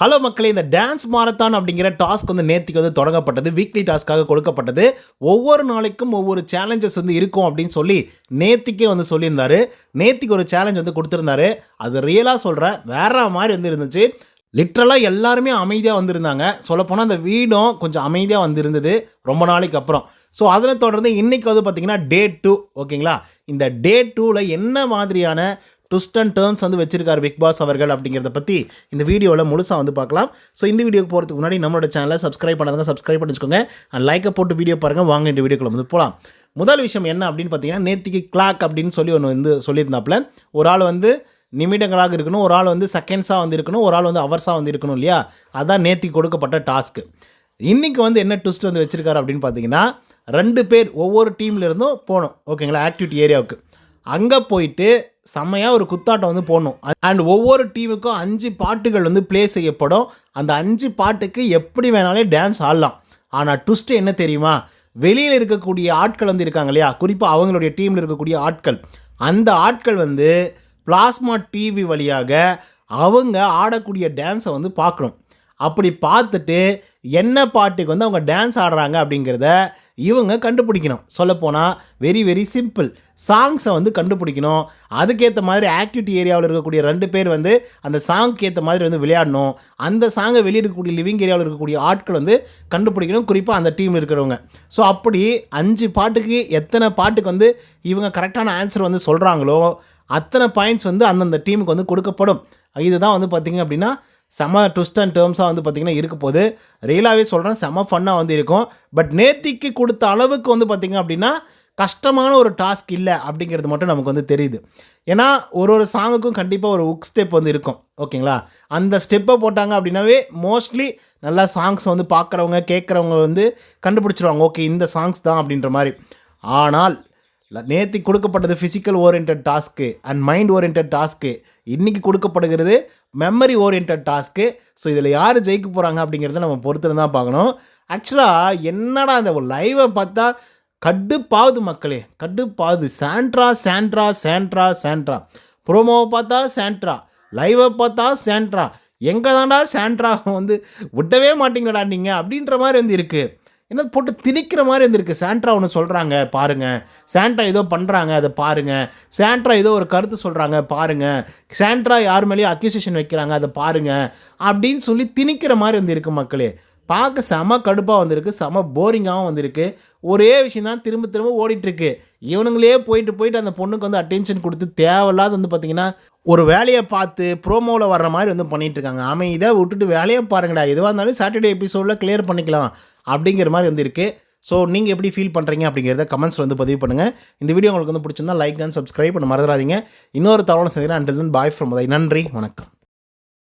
Hello மக்களே இந்த dance marathon அப்படிங்கிற டாஸ்க் வந்து நேற்றுக்கு வந்து தொடங்கப்பட்டது. வீக்லி டாஸ்க்காக கொடுக்கப்பட்டது. ஒவ்வொரு நாளைக்கும் ஒவ்வொரு சேலஞ்சஸ் வந்து இருக்கும் அப்படின்னு சொல்லி நேத்திக்கே வந்து சொல்லியிருந்தாரு. நேத்திக்கு ஒரு சேலஞ்ச் வந்து கொடுத்துருந்தாரு. அது ரியலாக சொல்கிறேன் வேற மாதிரி வந்து இருந்துச்சு. லிட்ரலாக எல்லாருமே அமைதியாக வந்திருந்தாங்க. சொல்லப்போனால் அந்த வீடும் கொஞ்சம் அமைதியாக வந்திருந்தது ரொம்ப நாளைக்கு அப்புறம். ஸோ அதில் தொடர்ந்து இன்றைக்கி வந்து பார்த்திங்கன்னா டே டூ ஓகேங்களா இந்த டே டூவில் என்ன மாதிரியான ட்விஸ்ட் அண்ட் டேர்ம்ஸ் வந்து வச்சிருக்காரு பிக் பாஸ் அவர்கள் அப்படிங்கிறத பற்றி இந்த வீடியோவில் முழுசாக வந்து பார்க்கலாம். ஸோ இந்த வீடியோக்கு போகிறதுக்கு முன்னாடி நம்மளோட சேனலை சப்ஸ்கிரைப் பண்ணாதவங்க சப்ஸ்கிரைப் பண்ணி வச்சுக்கோங்க அண்ட் லைக்கை போட்டு வீடியோ பாருங்கள் வாங்க இந்த வீடியோக்குள்ள வந்து போகலாம் முதல் விஷயம் என்ன அப்படின்னு பார்த்தீங்கன்னா நேத்திக்கு கிளாக் அப்படின்னு சொல்லி ஒன்று வந்து சொல்லியிருந்தாப்புல. ஒரு ஆள் வந்து நிமிடங்களாக இருக்கணும். ஒரு ஆள் வந்து செகண்ட்ஸாக வந்து இருக்கணும். ஒரு ஆள் வந்து அவர்ஸாக வந்து இருக்கணும் இல்லையா? அதான் நேத்திக்கு கொடுக்கப்பட்ட டாஸ்க்கு இன்றைக்கி வந்து என்ன ட்விஸ்ட் வந்து வச்சுருக்காரு அப்படின்னு பார்த்தீங்கன்னா ரெண்டு பேர் ஒவ்வொரு டீம்லேருந்தும் போகணும். ஓகேங்களா ஆக்டிவிட்டி ஏரியாவுக்கு அங்கே போயிட்டு செம்மையாக ஒரு குத்தாட்டம் வந்து போடணும். அண்ட் ஒவ்வொரு டீமுக்கும் அஞ்சு பாட்டுகள் வந்து ப்ளே செய்யப்படும். அந்த அஞ்சு பாட்டுக்கு எப்படி வேணாலும் டான்ஸ் ஆடலாம். ஆனால் ட்விஸ்ட் என்ன தெரியுமா? வெளியில் இருக்கக்கூடிய ஆட்கள் வந்து இருக்காங்க இல்லையா? குறிப்பாக அவங்களுடைய டீமில் இருக்கக்கூடிய ஆட்கள். அந்த ஆட்கள் வந்து பிளாஸ்மா டிவி வழியாக அவங்க ஆடக்கூடிய டான்ஸை வந்து பார்க்கணும். அப்படி பார்த்துட்டு என்ன பாட்டுக்கு வந்து அவங்க டான்ஸ் ஆடுறாங்க அப்படிங்கிறத இவங்க கண்டுபிடிக்கணும். சொல்லப்போனால் வெரி வெரி சிம்பிள் சாங்ஸை வந்து கண்டுபிடிக்கணும். அதுக்கேற்ற மாதிரி ஆக்டிவிட்டி ஏரியாவில் இருக்கக்கூடிய ரெண்டு பேர் வந்து அந்த சாங்க்கு ஏற்ற மாதிரி வந்து விளையாடணும். அந்த சாங்கை வெளியே இருக்கக்கூடிய லிவிங் ஏரியாவில் இருக்கக்கூடிய ஆட்கள் வந்து கண்டுபிடிக்கணும். குறிப்பாக அந்த டீமில் இருக்கிறவங்க. ஸோ அப்படி அஞ்சு பாட்டுக்கு எத்தனை பாட்டுக்கு வந்து இவங்க கரெக்டான ஆன்சர் வந்து சொல்கிறாங்களோ அத்தனை பாயிண்ட்ஸ் வந்து அந்தந்த டீமுக்கு வந்து கொடுக்கப்படும். இதுதான் வந்து பார்த்திங்க அப்படின்னா செம ட்விஸ்ட் அண்ட் டேர்ம்ஸாக வந்து பார்த்திங்கன்னா இருக்க போது ரியலாகவே சொல்கிறேன் செம ஃபன்னாக வந்து இருக்கும். பட் நேத்திக்கு கொடுத்த அளவுக்கு வந்து பார்த்திங்க அப்படின்னா கஷ்டமான ஒரு டாஸ்க் இல்லை அப்படிங்கிறது மட்டும் நமக்கு வந்து தெரியுது. ஏன்னா ஒரு ஒரு சாங்குக்கும் கண்டிப்பாக ஒரு உக் ஸ்டெப் வந்து இருக்கும். ஓகேங்களா? அந்த ஸ்டெப்பை போட்டாங்க அப்படின்னாவே மோஸ்ட்லி நல்லா சாங்ஸ் வந்து பார்க்குறவங்க கேட்குறவங்க வந்து கண்டுபிடிச்சிருவாங்க. ஓகே இந்த சாங்ஸ் தான் அப்படின்ற மாதிரி. ஆனால் நேற்று கொடுக்கப்பட்டது physical orient task and mind orient task இன்றைக்கி கொடுக்கப்படுகிறது மெமரி ஓரியன்ட் டாஸ்க்கு ஸோ இதில் யார் ஜெயிக்க போகிறாங்க அப்படிங்கிறத நம்ம பொறுத்து தான் பார்க்கணும் ஆக்சுவலாக என்னடா அந்த லைவை பார்த்தா கட்டுப்பாவுது மக்களே கடுப்பாகுது. சாண்ட்ரா சாண்ட்ரா சாண்ட்ரா சாண்ட்ரா ப்ரோமோவை பார்த்தா சாண்ட்ரா லைவை பார்த்தா சாண்ட்ரா எங்கே தாண்டா சாண்ட்ரா வந்து விட்டவே மாட்டீங்களடா நீங்கள் அப்படின்ற மாதிரி வந்து இருக்குது என்ன போட்டு திணிக்கிற மாதிரி இருந்திருக்கு. சாண்ட்ரா ஒன்று சொல்கிறாங்க பாருங்கள் சாண்ட்ரா ஏதோ பண்ணுறாங்க அதை பாருங்கள் சாண்ட்ரா ஏதோ ஒரு கருத்து சொல்கிறாங்க பாருங்கள் சாண்ட்ரா யார் மேலேயும் அக்யூசேஷன் வைக்கிறாங்க அதை பாருங்கள் அப்படின்னு சொல்லி திணிக்கிற மாதிரி வந்து மக்களே. பார்க்க செம கடுப்பாக வந்திருக்கு செம போரிங்காகவும் வந்திருக்கு. ஒரே விஷயம் தான் திரும்ப திரும்ப ஓடிட்டுருக்கு. இவனுங்களே போயிட்டு போயிட்டு அந்த பொண்ணுக்கு வந்து அட்டென்ஷன் கொடுத்து தேவையில்லாத வந்து பார்த்திங்கன்னா ஒரு வேலையை பார்த்து ப்ரோமோவில் வர்ற மாதிரி வந்து பண்ணிகிட்ருக்காங்க ஆமாம் இதை விட்டுட்டு வேலையை பாருங்கடா. எதுவாக இருந்தாலும் சாட்டர்டே எபிசோடில் கிளியர் பண்ணிக்கலாம் அப்படிங்கிற மாதிரி வந்துருக்கு ஸோ நீங்கள் எப்படி ஃபீல் பண்ணுறீங்க அப்படிங்கிறத கமெண்ட்ஸில் வந்து பதிவு பண்ணுங்கள் இந்த வீடியோ உங்களுக்கு வந்து பிடிச்சிருந்தா லைக் அண்ட் சப்ஸ்கிரைப் பண்ண மறந்துடாதீங்க. இன்னொரு தவணை செய்கிறேன் அண்டில் பாய் ஃப்ரம் நன்றி. வணக்கம்.